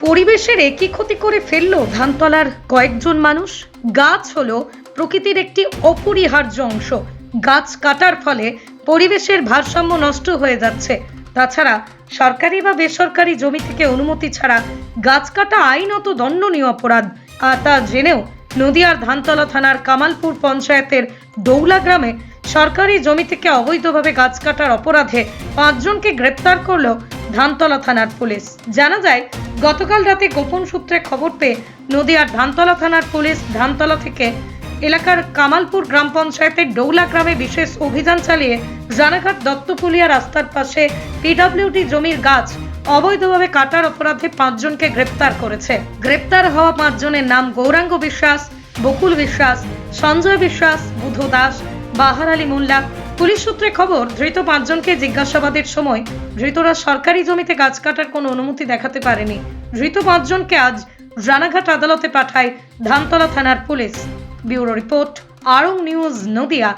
পরিবেশের একই ক্ষতি করে ফেলল ধানতলার কয়েকজন মানুষ। গাছ হলো প্রকৃতির একটি অপরিহার্য অংশ। গাছ কাটার ফলে পরিবেশের ভারসাম্য নষ্ট হয়ে যাচ্ছে। তাছাড়া সরকারি বা বেসরকারি জমি থেকে অনুমতি ছাড়া গাছ কাটা আইনত দণ্ডনীয় অপরাধ। আর তা জেনেও নদিয়ার ধানতলা থানার কামালপুর পঞ্চায়েতের দৌলা গ্রামে সরকারি জমি থেকে অবৈধভাবে গাছ কাটার অপরাধে পাঁচজনকে গ্রেপ্তার করল ধানতলা থানার পুলিশ। জানা যায়, গতকাল রাতে গোপন সূত্রে খবর পেয়ে নদিয়ার ধানতলা থানার পুলিশ ধানতলা থেকে এলাকার কামালপুর গ্রাম পঞ্চায়েতের ডৌলা গ্রামে বিশেষ অভিযান চালিয়ে রানাঘাট দত্তপুলিয়া রাস্তার পাশে পিডব্লিউডি জমির গাছ অবৈধভাবে কাটার অপরাধে পাঁচজনকে গ্রেপ্তার করেছে। গ্রেপ্তার হওয়া পাঁচজনের নাম গৌরাঙ্গ বিশ্বাস, বকুল বিশ্বাস, সঞ্জয় বিশ্বাস, বুধ দাস, বাহার আলী মোল্লা পুলিশ সূত্রে খবর, ধৃত পাঁচজনকে জিজ্ঞাসাবাদের সময় ধৃতরা সরকারি জমিতে গাছ কাটার কোনো অনুমতি দেখাতে পারেনি। ধৃত পাঁচজনকে আজ রানাঘাট আদালতে পাঠায় ধানতলা থানার police. Bureau report, Arong news, Nadia.